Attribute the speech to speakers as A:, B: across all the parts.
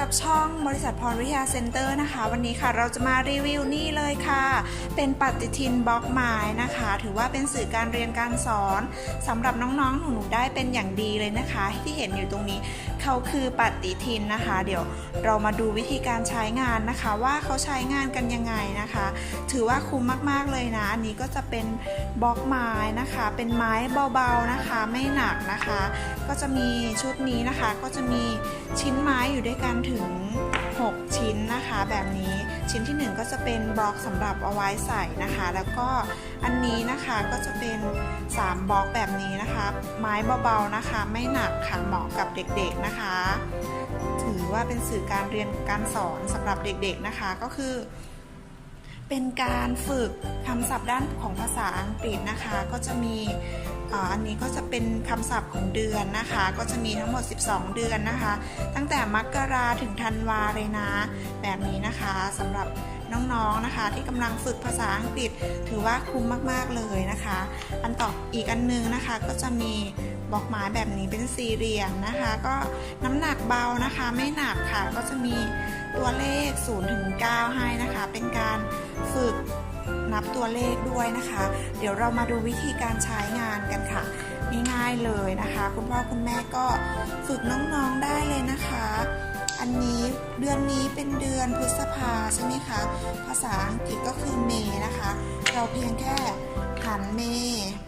A: กับช่องบริษัทพริยาเซ็นเตอร์นะคะ วันนี้ค่ะเราจะมารีวิวนี่เลยค่ะ เป็นปฏิทินบล็อกไม้นะคะ ถือว่าเป็นสื่อการเรียนการสอนสำหรับน้องๆหนูๆได้เป็นอย่างดีเลยนะคะ ที่เห็นอยู่ตรงนี้เขาคือปฏิทินนะคะ เดี๋ยวเรามาดูวิธีการใช้งานนะคะ ว่าเขาใช้งานกันยังไงนะคะ ถือว่าคุ้มมากๆเลยนะอันนี้ก็จะเป็นบล็อกไม้นะคะ เป็นไม้เบาๆนะคะ ไม่หนักนะคะ ก็จะมีชุดนี้นะคะก็จะมีชิ้นไม้อยู่ด้วยกันถึง 6 ชิ้นนะคะแบบนี้ชิ้นที่ 1 ก็จะเป็นบล็อกสำหรับเอาไว้ใส่นะคะ แล้วก็อันนี้นะคะก็จะเป็น 3บล็อกแบบนี้นะคะ ไม้เบาๆนะคะ ไม่หนักค่ะเหมาะกับเด็กๆนะคะ ถือว่าเป็นสื่อการเรียนการสอนสำหรับเด็กๆนะคะก็คือ เป็นการฝึกคำศัพท์ด้านของภาษาอังกฤษนะคะ ก็จะมีอันนี้ก็จะเป็นคำศัพท์ของเดือนนะคะ ก็จะมีทั้งหมด 12 เดือนนะคะ ตั้งแต่มกราถึงธันวาเลยนะ แบบนี้นะคะสำหรับน้องๆนะคะ ที่กำลังฝึกภาษาอังกฤษ ถือว่าคุ้มมากๆเลยนะคะ อันต่ออีกอันนึงนะคะ ก็จะมีบอกไม้แบบนี้เป็นสี่เหลี่ยมนะคะ ก็น้ำหนักเบานะคะ ไม่หนักค่ะก็จะมี ตัวเลข0ถึง9ให้นะคะ เป็นการฝึกนับตัวเลขด้วยนะคะ เดี๋ยวเรามาดูวิธีการใช้งานกันค่ะง่ายๆเลยนะคะ คุณพ่อคุณแม่ก็ฝึกน้องๆได้เลยนะคะ อันนี้เดือนนี้เป็นเดือนพฤษภาใช่ไหมคะ ภาษาอังกฤษก็คือเมนะคะ เราเพียงแค่หันเม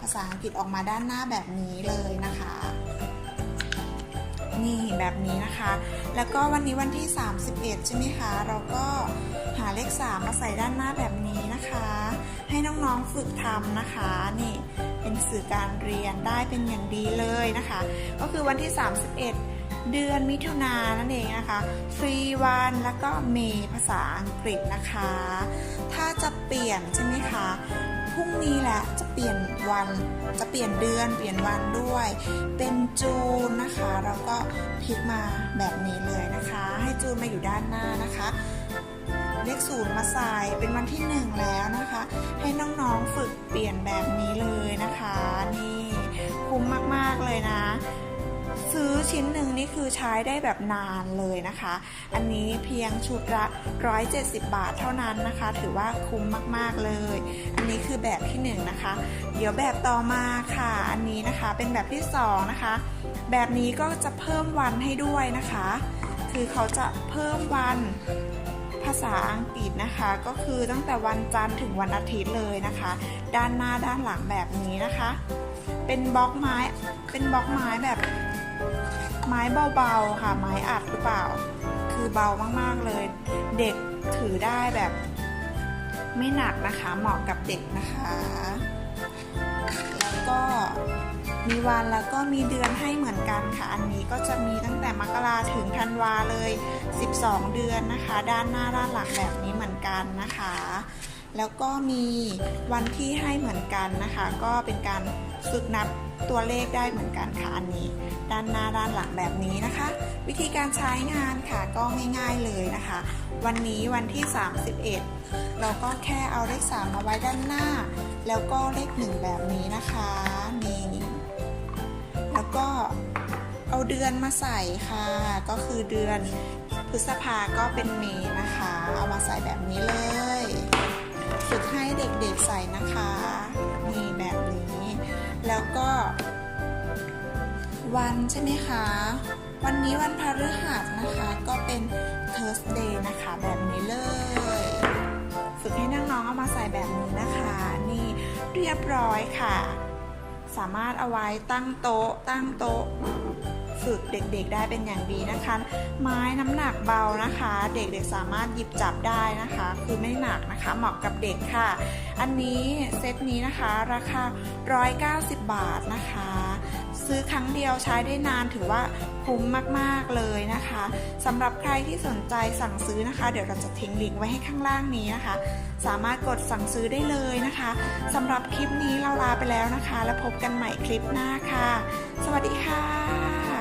A: ภาษาอังกฤษออกมาด้านหน้าแบบนี้เลยนะคะ นี่แบบนี้นะคะ แล้วก็วันนี้วันที่ 31 ใช่ไหมคะ เราก็หาเลข 3 มาใส่ด้านหน้าแบบนี้นะคะ ให้น้องๆฝึกทำนะคะ นี่เป็นสื่อการเรียนได้เป็นอย่างดีเลยนะคะ ก็คือวันที่ 31 เดือนมิถุนายนนั่นเองนะคะฟรีวันแล้วก็เมภาษาอังกฤษนะคะ ถ้าจะเปลี่ยนใช่ไหมคะ พรุ่งนี้แหละจะเปลี่ยนวันจะเปลี่ยนเดือน เปลี่ยนวันด้วย เป็นจูนนะคะเราก็พลิกมาแบบนี้เลยนะคะ ให้จูนมาอยู่ด้านหน้านะคะเลขศูนย์มาใส่เป็นวันที่หนึ่งแล้วนะคะ ให้น้องๆฝึกเปลี่ยนแบบนี้เลยนะคะ ชิ้นหนึ่งนี่คือใช้ได้แบบนานเลยนะคะ อันนี้เพียงชุดละ 170 บาทเท่านั้นนะคะ ถือว่าคุ้มมากๆเลย อันนี้คือแบบที่1นงนะคะ เดี๋ยวแบบต่อมาค่ะ อันนี้นะคะเป็นแบบที่2นะคะ แบบนี้ก็จะเพิ่มวันให้ด้วยนะคะ คือเขาจะเพิ่มวันภาษาอังกฤษนะคะก็คือตั้งแต่วันจันทร์ถึงวันอาทิตย์เลยนะคะ ด้านหน้าด้านหลังแบบนี้นะคะ เป็นบล็อกไม้เป็นบล็อกไม้แบบ ไม้เบาๆ ค่ะ ไม้อัดหรือเปล่า คือเบามากๆเลย เด็กถือได้แบบ ไม่หนักนะคะ เหมาะกับเด็กนะคะ แล้วก็มีวันแล้วก็มีเดือนให้เหมือนกันค่ะ อันนี้ก็จะมีตั้งแต่มกราถึงธันวาเลย 12 เดือนนะคะ ด้านหน้าด้านหลังแบบนี้เหมือนกันนะคะ แล้วก็มีวันที่ให้เหมือนกันนะคะ ก็เป็นการฝึกนับตัวเลขได้เหมือนกันค่ะอันนี้ ด้านหน้าด้านหลังแบบนี้นะคะ วิธีการใช้งานค่ะก็ง่ายๆเลยนะคะ วันนี้วันที่ 31 เราก็แค่เอาเลข 3 มาไว้ด้านหน้า แล้วก็เลข 1 แบบนี้นะคะนี่แล้วก็เอาเดือนมาใส่ค่ะ ก็คือเดือนพฤษภาก็เป็นเมษนะคะ เอามาใส่แบบนี้เลย ฝึกให้เด็กๆใส่นะคะนี่แบบนี้ แล้วก็ วันใช่ไหมคะ วันนี้วันพฤหัสนะคะ ก็เป็น Thursday นะคะ แบบนี้เลย ฝึกให้น้องๆเอามาใส่แบบนี้นะคะ นี่เรียบร้อยค่ะ สามารถเอาไว้ตั้งโต๊ะตั้งโต๊ะ ฝึกเด็กๆได้เป็นอย่างดีนะคะ ไม้น้ำหนักเบานะคะ เด็กๆสามารถหยิบจับได้นะคะ คือไม่หนักนะคะเหมาะกับเด็กค่ะ อันนี้เซตนี้นะคะราคา 190 บาทนะคะ ซื้อครั้งเดียวใช้ได้นานถือว่าคุ้มมากๆเลยนะคะสำหรับใครที่สนใจสั่งซื้อนะคะ เดี๋ยวเราจะทิ้งลิงก์ไว้ให้ข้างล่างนี้นะคะ สามารถกดสั่งซื้อได้เลยนะคะสำหรับคลิปนี้เราลาไปแล้วนะคะ แล้วพบกันใหม่คลิปหน้าค่ะ สวัสดีค่ะ